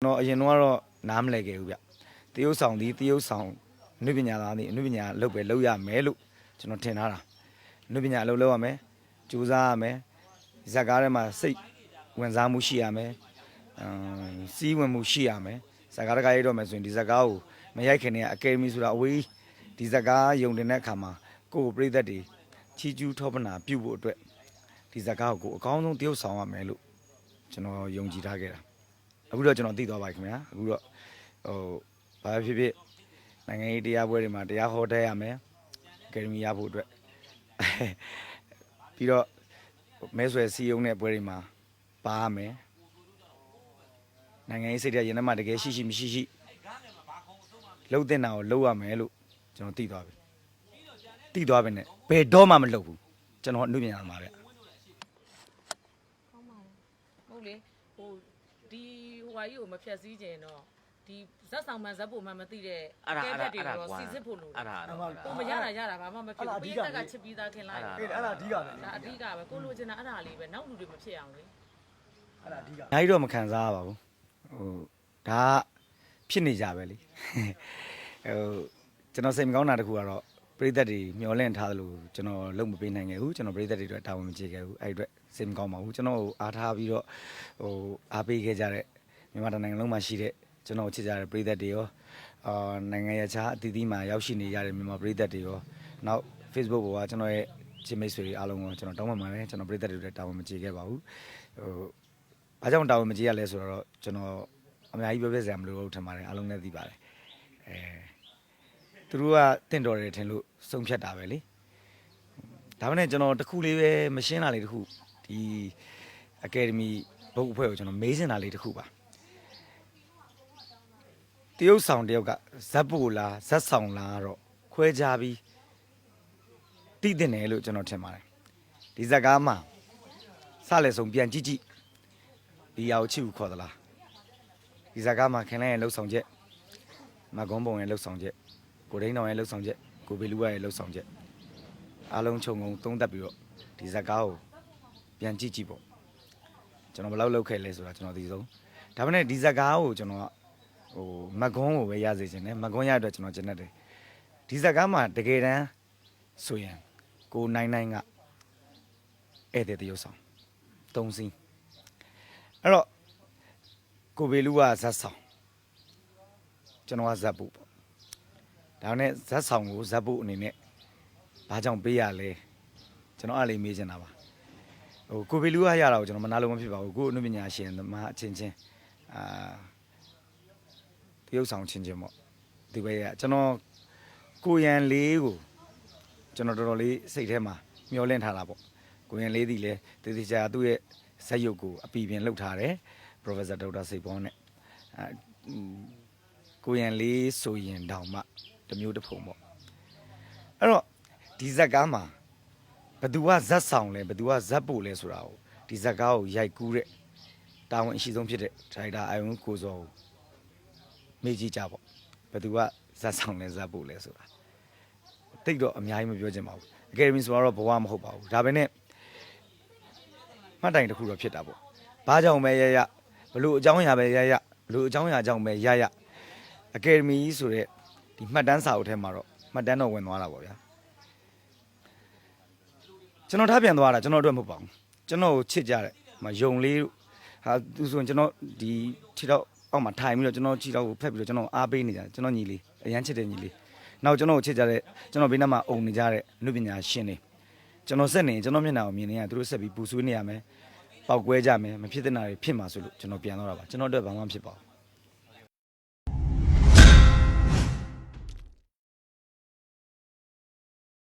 ကျွန်တော်အရင်တော့ကတော့နားမလဲခဲ့ဘူးဗျတရုတ်ဆောင်ဒီတရုတ်ဆောင်အနုပညာသားဒီအနုပညာလုပ်ပဲလုပ်ရမယ်လို့ကျွန်တော်ထင်ထားတာအနုပညာလုပ်လုပ်ရမယ်ကြိုးစားရမယ်ဇက်ကားထဲမှာစိတ်ဝင်စားမှုရှိရမယ်အမ်စီးဝင်မှုရှိရမယ်ဇက်ကားတကားရိုက်တော့မယ်ဆိုရင်ဒီဇက်ကားကိုမရိုက်ခင်တည်းကအကယ်ဒမီဆိုတာအဝေးဒီဇက်ကားယုံတင်တဲ့အခါမှာကိုယ့်ကိုယ်ပြိသက်တွေချီကျူးထောပနာပြုတ်ဖို့အတွက်ဒီဇက်ကားကိုကိုယ်အကောင်းဆုံးတရုတ်ဆောင်ရမယ်လို့ကျွန်တော်ယုံကြည်ထားခဲ့တာ အခုတော့ကျွန်တော်သိသွားပါပြီခင်ဗျာအခုတော့ဟိုဘာဖြစ်ဖြစ်နိုင်ငံရေးတရားပွဲတွေမှာတရားဟောတတ်ရမယ်အကယ်ဒမီရဖို့အတွက်ပြီးတော့မဲဆွယ်စီယုံတဲ့ပွဲတွေမှာပါရမယ်နိုင်ငံရေးစိတ်ဓာတ်ရင်ထဲမှာတကယ်ရှိရှိမရှိရှိလှုပ်တဲ့နာကိုလှုပ်ရမယ်လို့ကျွန်တော်သိသွားပြီသိသွားပြီနဲ့ဘယ်တော့မှမလှုပ်ဘူးကျွန်တော်အမှုပြန်ရမှာဗျကောင်းပါလေဟုတ်လေဟို ဒီဟိုဟာကြီးကိုမဖြတ်စည်းခြင်းတော့ဒီဇက်ဆောင်မှန်ဇက်ဖို့မှန်မသိတဲ့အဲ့ဒါကဲအဲ့ဘက်တွေဒါအဲ့ဒါတော့ကွာစီစစ်ဖို့လို့အဲ့ဒါအဲ့ဒါကိုမရတာရတာဘာမှမဖြစ်ဘူးပိတက်ကချစ်ပြီးသားခင်လိုက်အဲ့ဒါအေးအဲ့ဒါအဓိကပဲဒါအဓိကပဲကိုလိုချင်တာအဲ့ဒါလေးပဲနောက်လူတွေမဖြစ်အောင်လေအဲ့ဒါအဓိကအများကြီးတော့မခံစားရပါဘူးဟိုဒါကဖြစ်နေကြပဲလေဟိုကျွန်တော်စိတ်မကောင်းတာတခုကတော့ပရိသတ်တွေမျောလင့်ထားသလိုကျွန်တော်လုံးမပေးနိုင်ခဲ့ဘူးကျွန်တော်ပရိသတ်တွေအတွက်တာဝန်မကျေခဲ့ဘူးအဲ့ဒီအတွက် စိတ်မကောင်းပါဘူးကျွန်တော်ကိုအားထားပြီးတော့ဟိုအားပေးခဲ့ကြတဲ့မြန်မာတိုင်းနိုင်ငံလုံးမှာရှိတဲ့ကျွန်တော်ကိုချစ်ကြတဲ့ပရိသတ်တွေရောအာနိုင်ငံရခြားအသီးသီးမှာရောက်ရှိနေကြတဲ့မြန်မာပရိသတ်တွေရောနောက် Facebook ပေါ်ကကျွန်တော်ရဲ့ချင်းမိတ်ဆွေတွေအားလုံးကိုကျွန်တော်တောင်းပန်ပါတယ်ကျွန်တော်ပရိသတ်တွေအတွက်တာဝန်မကျေခဲ့ပါဘူးဟို။အားကြောင့်တာဝန်မကြီးရလဲဆိုတော့ကျွန်တော်အများကြီးပြောပြစရာမလိုဘူးထင်ပါတယ်အားလုံးလည်းသိပါတယ်။အဲသူတို့ကတင့်တော်တယ်ထင်လို့ဆုံးဖြတ်တာပဲလေ။ဒါမှနဲ့ကျွန်တော်တခုလေးပဲမရှင်းတာလေးတခု ဒီအကယ်ဒမီဘုတ်အဖွဲ့ကိုကျွန်တော်မေးစင်တာလေးတခုပါ။တရုတ်ဆောင်တယောက်ကဇက်ပိုလားဇက်ဆောင်လားတော့ခွဲခြားပြီးတိတင်တယ်လို့ကျွန်တော်ထင်ပါတယ်။ဒီဇက်ကားမှာစလဲဆုံးပြန်ကြည့်ကြည့်ဒီအရာကိုချစ်ဘူးခေါ်သလားဒီဇာကားမှာခင်လဲရဲ့လှုပ်ဆောင်ချက်မကွန်ပုံရဲ့လှုပ်ဆောင်ချက်ကိုဒိန်းတော်ရဲ့လှုပ်ဆောင်ချက်ကိုဘေလူဝရဲ့လှုပ်ဆောင်ချက်အားလုံးခြုံငုံသုံးသပ်ပြီးတော့ဒီဇာကားကို ပြန်ကြည့်ကြည့်ပေါ့ကျွန်တော်ဘယ်လောက်လှုပ်ခဲ့လဲဆိုတာကျွန်တော်သိဆုံးဒါပေမဲ့ဒီဇာကားကိုကျွန်တော်ကဟိုမကွန်ကိုပဲရစေချင်တယ်မကွန်ရတဲ့အတွက်ကျွန်တော်ကျင်တတ်တယ်ဒီဇာကားမှာတကယ်တမ်းဆိုရင်ကိုနိုင်နိုင်ကဧည့်သည်တရုပ်ဆောင်သုံးစင်းအဲ့တော့ကိုဘေလူကဇက်ဆောင်ကျွန်တော်ကဇက်ဖို့ပေါ့ဒါနဲ့ဇက်ဆောင်ကိုဇက်ဖို့အနေနဲ့ဘာကြောင့်ပေးရလဲကျွန်တော်အားလေးမေးချင်တာပါ ဟိုကိုဘေလူကရတာကိုကျွန်တော်မနာလို့မဖြစ်ပါဘူးကိုအနုပညာရှင်သမားအချင်းချင်းအာတရုပ်ဆောင်ချင်းချင်းပေါ့ဒီပဲရကျွန်တော်ကိုရန်လေးကိုကျွန်တော်တော်တော်လေးစိတ်ထဲမှာမျောလင့်ထားတာပေါ့ကိုရန်လေးဒီလေတေတေချာသူ့ရဲ့ဇက်ရုပ်ကိုအပီပြင်လှုပ်ထားတယ် Professor Dr. စိတ်ပေါင်းနဲ့အဲကိုရန်လေးဆိုရင်တောင်မှတစ်မျိုးတစ်ဖုံပေါ့အဲ့တော့ဒီဇက်ကားမှာ ဘသူကဇက်ဆောင်လဲဘသူကဇက်ပို့လဲဆိုတာကိုဒီဇက်ကားကိုရိုက်ကူးတဲ့တာဝန်အရှိဆုံးဖြစ်တဲ့ဒရိုက်တာအာယုံကိုစောကိုမေးကြည့်ကြပေါ့ဘသူကဇက်ဆောင်လဲဇက်ပို့လဲဆိုတာတိတ်တော့အများကြီးမပြောချင်ပါဘူးအကယ်ဒမီဆိုတော့ဘဝမဟုတ်ပါဘူးဒါပေမဲ့မှတ်တိုင်တစ်ခုတော့ဖြစ်တာပေါ့ဘာကြောင့်ပဲရရဘလို့အကြောင်းအရာပဲရရဘလို့အကြောင်းအရာကြောင့်ပဲရရအကယ်ဒမီဆိုတဲ့ဒီမှတ်တမ်းစာအုပ်ထဲမှာတော့မှတ်တမ်းတော့ဝင်သွားတာပေါ့ဗျာ ကျွန်တော်ထားပြန်သွားတာကျွန်တော်အတွက်မဟုတ်ပါဘူးကျွန်တော်ကိုချစ်ကြတဲ့မယုံလေးတို့ဟာသူဆိုရင်ကျွန်တော်ဒီခြေတော့အောက်မှာထိုင်ပြီးတော့ကျွန်တော်ခြေတော့ကိုဖက်ပြီးတော့ကျွန်တော်အားပေးနေကြတယ်ကျွန်တော်ညီလေးအရန်ချစ်တဲ့ညီလေးနောက်ကျွန်တော်ကိုချစ်ကြတဲ့ကျွန်တော်ဘေးနားမှာအုံနေကြတဲ့အမှုပညာရှင်တွေကျွန်တော်ဆက်နေရင်ကျွန်တော်မျက်နှာကိုမြင်နေရသူတို့ဆက်ပြီးပူဆွေးနေရမယ်ပောက်ကွဲကြမယ်မဖြစ်တဲ့နာတွေဖြစ်မှာဆိုလို့ကျွန်တော်ပြန်တော့တာပါကျွန်တော်အတွက်ဘာမှမဖြစ်ပါဘူး